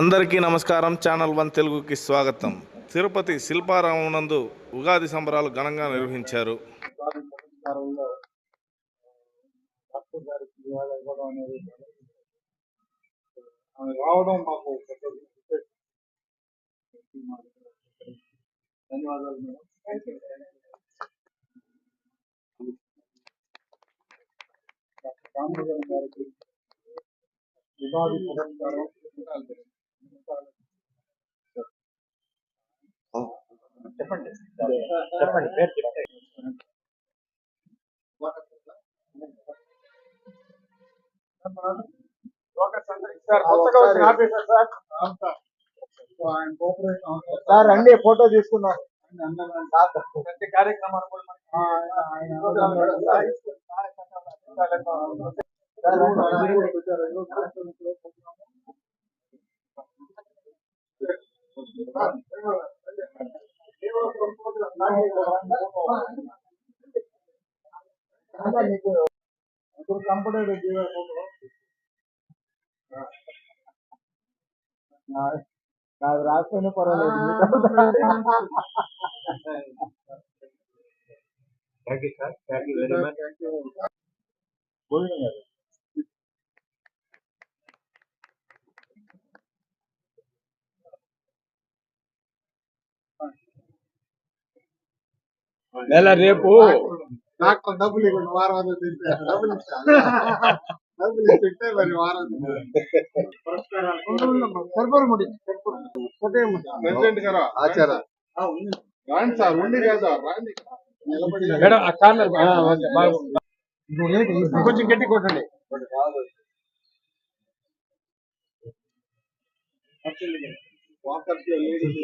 అందరికీ నమస్కారం. Channel one తెలుగుకి స్వాగతం. తిరుపతి శిల్పారామం నందు ఉగాది సంబరాలు ఘనంగా నిర్వహించారు. సంస్కారంలో డాక్టర్ గారికి ఇవాళ ఇవ్వడం ఆమె రావడం మాకు పెద్ద విశేషం. ధన్యవాదాలు మేడం ఉగాది పురస్కారం చెప్పండి. చెప్పండి పేరు చెప్పండి. సార్ రండి ఫోటో తీసుకున్నాం కార్యక్రమాలు ఇప్పుడు కంఫర్టబుల్ ఫోటో నాకు రాకపోయినా పర్వాలేదు thank you sir thank you very much నెల రేపు. డాక్టర్ డబ్బులు ఇవ్వండి వారం డబ్బులు ఇస్తాను డబ్బులు ఇస్తుంటే మరి వారం ప్రెసిడెంట్ గారు? ఆచార? రాండి సార్ ఉండి కదా రాండి. నిలబడి మేడం ఆ కార్నర్. కొంచెం గట్టి కొట్టండి. Walkers ladies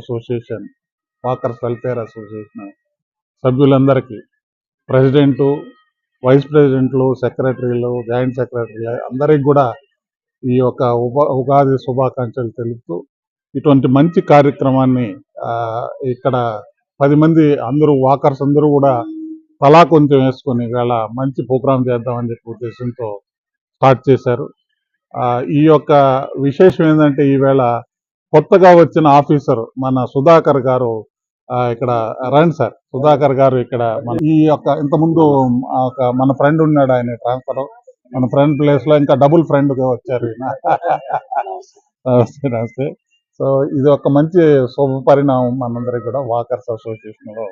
association walkers welfare association సభ్యులందరికీ ప్రెసిడెంటు వైస్ ప్రెసిడెంట్లు సెక్రటరీలు జాయింట్ సెక్రటరీ అందరికి కూడా ఈ యొక్క ఉపా ఉగాది శుభాకాంక్షలు తెలుపుతూ ఇటువంటి మంచి కార్యక్రమాన్ని ఆ, ఇక్కడ పది మంది అందరూ వాకర్స్ అందరూ కూడా తలా కొంచెం వేసుకొని ఇవాళ మంచి ప్రోగ్రాం చేద్దామని చెప్పి ఉద్దేశంతో స్టార్ట్ చేశారు. ఈ యొక్క విశేషం ఏంటంటే ఈవేళ కొత్తగా వచ్చిన ఆఫీసర్ మన సుధాకర్ గారు ఆ, ఇక్కడ రండి సార్. సుధాకర్ గారు ఇక్కడ మన ఈ యొక్క ఇంతకుముందు ఒక మన ఫ్రెండ్ ఉన్నాడు ఆయన ట్రాన్స్ఫర్ మన ఫ్రెండ్ ప్లేస్లో ఇంకా డబుల్ ఫ్రెండ్గా వచ్చారు నమస్తే నమస్తే. సో ఇది ఒక మంచి శుభ పరిణామం మనందరికి కూడా వాకర్స్ అసోసియేషన్లో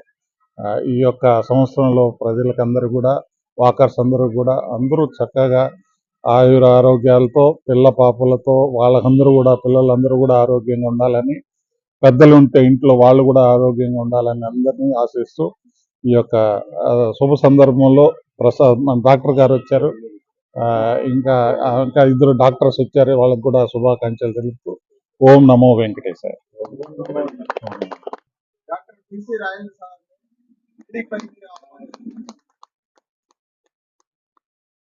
ఈ యొక్క సంవత్సరంలో ప్రజలకందరూ కూడా వాకర్స్ అందరూ కూడా అందరూ చక్కగా ఆయుర ఆరోగ్యాలతో పిల్ల పాపలతో వాళ్ళందరూ కూడా పిల్లలందరూ కూడా ఆరోగ్యంగా ఉండాలని పెద్దలు ఉంటే ఇంట్లో వాళ్ళు కూడా ఆరోగ్యంగా ఉండాలని అందరినీ ఆశిస్తూ ఈ యొక్క శుభ సందర్భంలో ప్రసాద్ మన డాక్టర్ గారు వచ్చారు. ఆ, ఇంకా ఇంకా ఇద్దరు డాక్టర్స్ వచ్చారు. వాళ్ళకు కూడా శుభాకాంక్షలు తెలుపుతూ ఓం నమో వెంకటేశాయ. డాక్టర్ పిసి రాజేంద్ర సార్ ఇది పనికి రావాలి.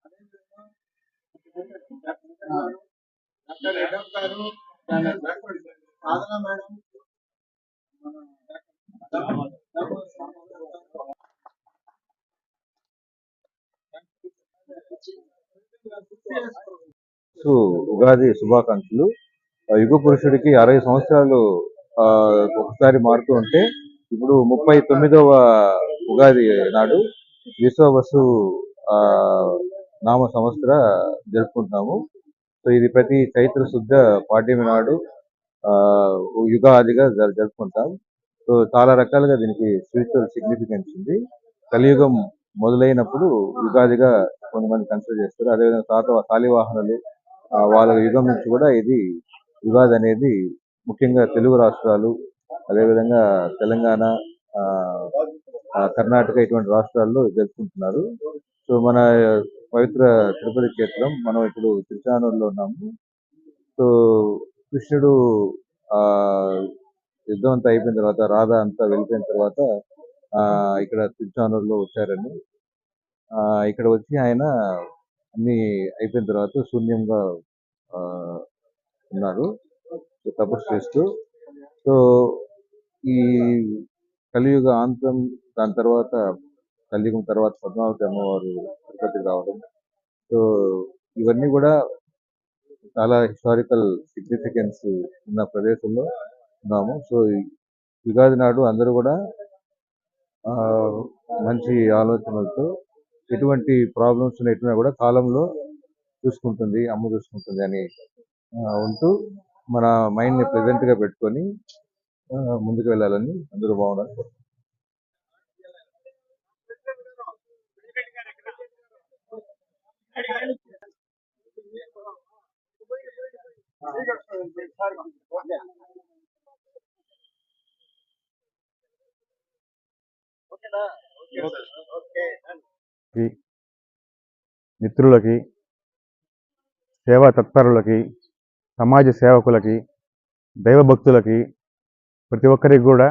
డాక్టర్ ఎడప్ గారు డాక్టర్ సాధన మేడం. సు ఉగాది శుభాకాంక్షలు. యుగ పురుషుడికి అరవై సంవత్సరాలు ఒకసారి మారుతూ ఉంటే ఇప్పుడు ముప్పై తొమ్మిదవ ఉగాది నాడు విశ్వవసు ఆ నామ సంవత్సర జరుపుకుంటున్నాము. సో ఇది ప్రతి చైత్ర శుద్ధ పాడ్యమి నాడు ఆ యుగాదిగా జరుపుకుంటాం. సో చాలా రకాలుగా దీనికి స్పిరిచువల్ సిగ్నిఫికెన్స్ ఉంది. కలియుగం మొదలైనప్పుడు యుగాదిగా కొంతమంది కన్సిడర్ చేస్తారు. అదేవిధంగా తాత శాలివాహనులు వాళ్ళ యుగం నుంచి కూడా ఇది యుగాది అనేది ముఖ్యంగా తెలుగు రాష్ట్రాలు అదేవిధంగా తెలంగాణ ఆ, కర్ణాటక ఇటువంటి రాష్ట్రాల్లో జరుపుకుంటున్నారు. సో మన పవిత్ర తిరుపతి క్షేత్రం. మనం ఇప్పుడు తిరుచానూరులో ఉన్నాము. సో కృష్ణుడు ఆ యుద్ధం అంతా అయిపోయిన తర్వాత రాధ అంతా వెళ్ళిపోయిన తర్వాత ఆ ఇక్కడ తిరుచానూరులో వచ్చారండి. ఆ ఇక్కడ వచ్చి ఆయన అన్ని అయిపోయిన తర్వాత శూన్యంగా ఆ, ఉన్నారు. తపస్సు చేస్తూ. సో ఈ కలియుగ అంతం దాని తర్వాత కలియుగం తర్వాత పద్మావతి అమ్మవారు తిరుపతికి రావడం. సో ఇవన్నీ కూడా చాలా హిస్టారికల్ సిగ్నిఫికెన్స్ ఉన్న ప్రదేశంలో ఉన్నాము. సో యుగాది నాడు అందరూ కూడా ఆ, మంచి ఆలోచనలతో ఎటువంటి ప్రాబ్లమ్స్ ఉన్నట్టున్నా కూడా కాలంలో చూసుకుంటుంది అమ్మ చూసుకుంటుంది అని ఉంటూ మన మైండ్ని ప్రెజెంట్గా పెట్టుకొని ముందుకు వెళ్ళాలని అందరూ బాగున్నారు మిత్రులకి సేవా తత్పరులకి సమాజ సేవకులకి దైవభక్తులకి ప్రతి ఒక్కరికి కూడా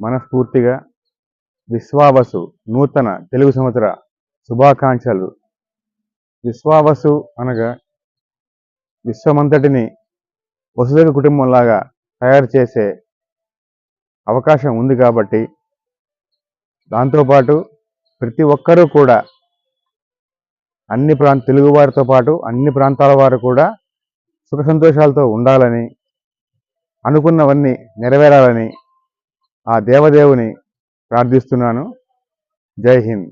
మనస్ఫూర్తిగా విశ్వావసు నూతన తెలుగు సంవత్సర శుభాకాంక్షలు. విశ్వావసు అనగా విశ్వమంతటిని వసుదైక కుటుంబంలాగా తయారు చేసే అవకాశం ఉంది కాబట్టి దాంతోపాటు ప్రతి ఒక్కరూ కూడా అన్ని ప్రాంత తెలుగు వారితో పాటు అన్ని ప్రాంతాల వారు కూడా సుఖ సంతోషాలతో ఉండాలని అనుకున్నవన్నీ నెరవేరాలని ఆ దేవదేవుని ప్రార్థిస్తున్నాను. జై హింద్.